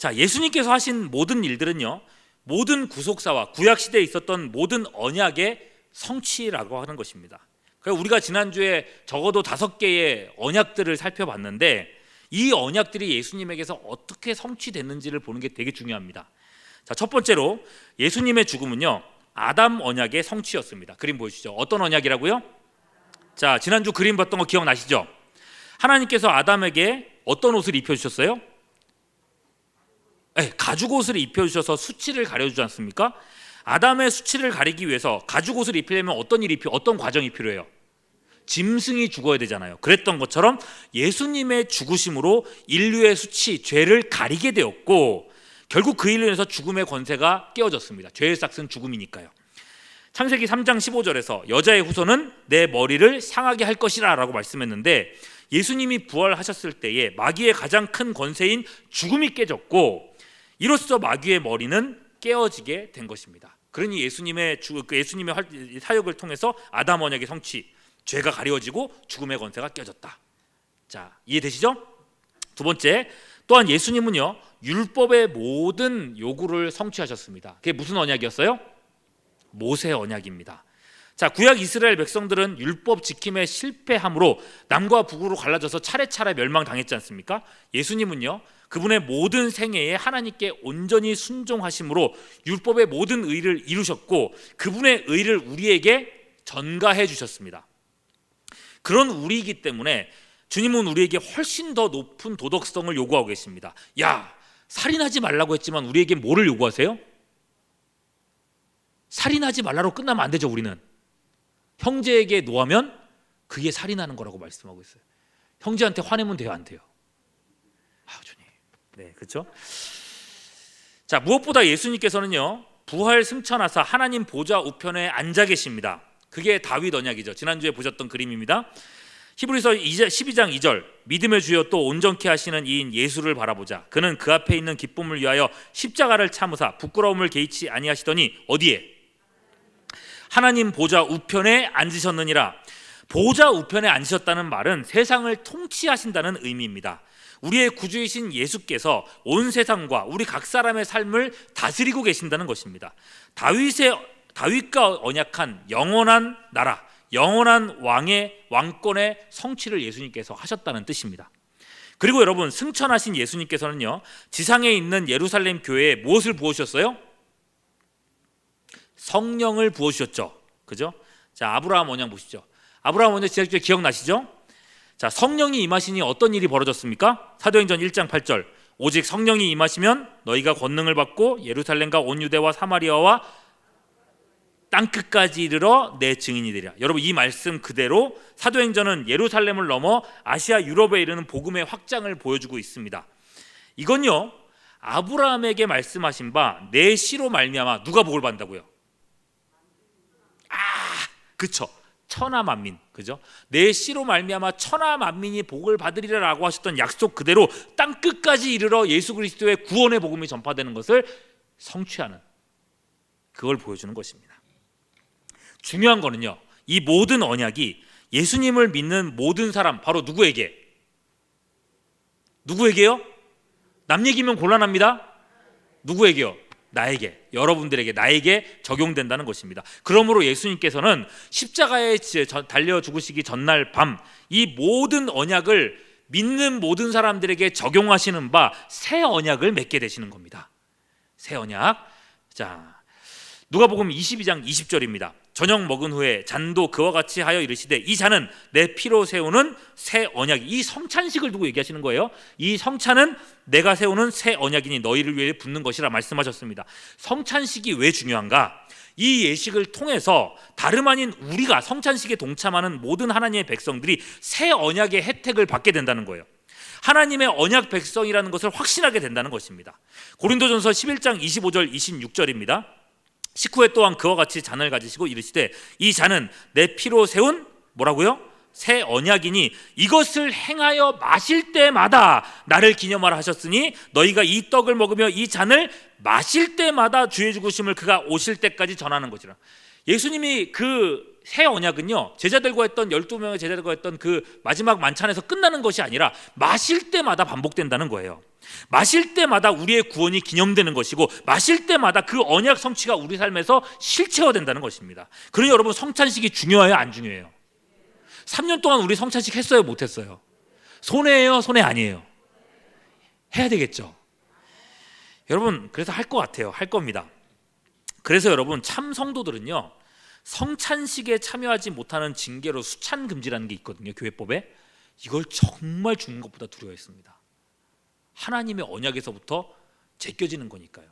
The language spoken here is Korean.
자, 예수님께서 하신 모든 일들은요. 모든 구속사와 구약 시대에 있었던 모든 언약의 성취라고 하는 것입니다. 그러니까 우리가 지난주에 적어도 다섯 개의 언약들을 살펴봤는데 이 언약들이 예수님에게서 어떻게 성취됐는지를 보는 게 되게 중요합니다. 자, 첫 번째로 예수님의 죽음은요. 아담 언약의 성취였습니다. 그림 보여주시죠. 어떤 언약이라고요? 자, 지난주 그림 봤던 거 기억나시죠? 하나님께서 아담에게 어떤 옷을 입혀 주셨어요? 네, 가죽 옷을 입혀 주셔서 수치를 가려 주지 않습니까? 아담의 수치를 가리기 위해서 가죽 옷을 입히려면 어떤 일이 어떤 과정이 필요해요? 짐승이 죽어야 되잖아요. 그랬던 것처럼 예수님의 죽으심으로 인류의 수치, 죄를 가리게 되었고 결국 그 일로 인해서 죽음의 권세가 깨어졌습니다. 죄의 싹은 죽음이니까요. 창세기 3장 15절에서 여자의 후손은 내 머리를 상하게 할 것이라라고 말씀했는데 예수님이 부활하셨을 때에 마귀의 가장 큰 권세인 죽음이 깨졌고 이로써 마귀의 머리는 깨어지게 된 것입니다. 그러니 예수님의 주, 그 예수님의 활- 사역을 통해서 아담 언약의 성취, 죄가 가려지고 죽음의 권세가 깨졌다. 자, 이해되시죠? 두 번째, 또한 예수님은요 율법의 모든 요구를 성취하셨습니다. 그게 무슨 언약이었어요? 모세 언약입니다. 자, 구약 이스라엘 백성들은 율법 지킴에 실패함으로 남과 북으로 갈라져서 차례차례 멸망당했지 않습니까? 예수님은요. 그분의 모든 생애에 하나님께 온전히 순종하심으로 율법의 모든 의를 이루셨고 그분의 의를 우리에게 전가해 주셨습니다. 그런 우리이기 때문에 주님은 우리에게 훨씬 더 높은 도덕성을 요구하고 계십니다. 야, 살인하지 말라고 했지만 우리에게 뭐를 요구하세요? 살인하지 말라로 끝나면 안 되죠, 우리는. 형제에게 노하면 그게 살인하는 거라고 말씀하고 있어요. 형제한테 화내면 돼요, 안 돼요? 아, 주님. 네, 그렇죠? 자, 무엇보다 예수님께서는요. 부활 승천하사 하나님 보좌 우편에 앉아 계십니다. 그게 다윗 언약이죠. 지난주에 보셨던 그림입니다. 히브리서 12장 2절 믿음의 주여 또 온전케 하시는 이인 예수를 바라보자. 그는 그 앞에 있는 기쁨을 위하여 십자가를 참으사 부끄러움을 개의치 아니하시더니 어디에 하나님 보좌 우편에 앉으셨느니라. 보좌 우편에 앉으셨다는 말은 세상을 통치하신다는 의미입니다. 우리의 구주이신 예수께서 온 세상과 우리 각 사람의 삶을 다스리고 계신다는 것입니다. 다윗의 다윗과 언약한 영원한 나라, 영원한 왕의 왕권의 성취를 예수님께서 하셨다는 뜻입니다. 그리고 여러분 승천하신 예수님께서는요 지상에 있는 예루살렘 교회에 무엇을 부으셨어요? 성령을 부어 주셨죠. 그죠? 자, 아브라함 원양 보시죠. 아브라함 원양 지난주에 기억나시죠? 자, 성령이 임하시니 어떤 일이 벌어졌습니까? 사도행전 1장 8절. 오직 성령이 임하시면 너희가 권능을 받고 예루살렘과 온 유대와 사마리아와 땅 끝까지 이르러 내 증인이 되리라. 여러분 이 말씀 그대로 사도행전은 예루살렘을 넘어 아시아 유럽에 이르는 복음의 확장을 보여주고 있습니다. 이건요 아브라함에게 말씀하신 바내 씨로 말미암아 누가 복을 받는다고요? 아, 그쵸. 천하 만민, 그죠? 내 씨로 말미암아 천하 만민이 복을 받으리라라고 하셨던 약속 그대로 땅 끝까지 이르러 예수 그리스도의 구원의 복음이 전파되는 것을 성취하는 그걸 보여주는 것입니다. 중요한 거는요. 이 모든 언약이 예수님을 믿는 모든 사람 바로 누구에게? 누구에게요? 남 얘기면 곤란합니다. 누구에게요? 나에게, 여러분들에게, 나에게 적용된다는 것입니다. 그러므로 예수님께서는 십자가에 달려 죽으시기 전날 밤 이 모든 언약을 믿는 모든 사람들에게 적용하시는 바 새 언약을 맺게 되시는 겁니다. 새 언약. 자, 누가복음 22장 20절입니다. 저녁 먹은 후에 잔도 그와 같이 하여 이르시되 이 잔은 내 피로 세우는 새 언약. 이 성찬식을 두고 얘기하시는 거예요. 이 성찬은 내가 세우는 새 언약이니 너희를 위해 붓는 것이라 말씀하셨습니다. 성찬식이 왜 중요한가? 이 예식을 통해서 다름 아닌 우리가 성찬식에 동참하는 모든 하나님의 백성들이 새 언약의 혜택을 받게 된다는 거예요. 하나님의 언약 백성이라는 것을 확신하게 된다는 것입니다. 고린도전서 11장 25절 26절입니다. 식후에 또한 그와 같이 잔을 가지시고 이르시되 이 잔은 내 피로 세운 뭐라고요? 새 언약이니 이것을 행하여 마실 때마다 나를 기념하라 하셨으니 너희가 이 떡을 먹으며 이 잔을 마실 때마다 주의 죽으심을 그가 오실 때까지 전하는 것이라. 예수님이 그 새 언약은요 제자들과 했던 12명의 제자들과 했던 그 마지막 만찬에서 끝나는 것이 아니라 마실 때마다 반복된다는 거예요. 마실 때마다 우리의 구원이 기념되는 것이고 마실 때마다 그 언약 성취가 우리 삶에서 실체화된다는 것입니다. 그러니 여러분 성찬식이 중요해요 안 중요해요? 3년 동안 우리 성찬식 했어요 못 했어요? 손해예요 손해 아니에요? 해야 되겠죠? 여러분 그래서 할 것 같아요. 할 겁니다. 그래서 여러분 참 성도들은요 성찬식에 참여하지 못하는 징계로 수찬 금지라는 게 있거든요 교회법에. 이걸 정말 죽는 것보다 두려워했습니다. 하나님의 언약에서부터 제껴지는 거니까요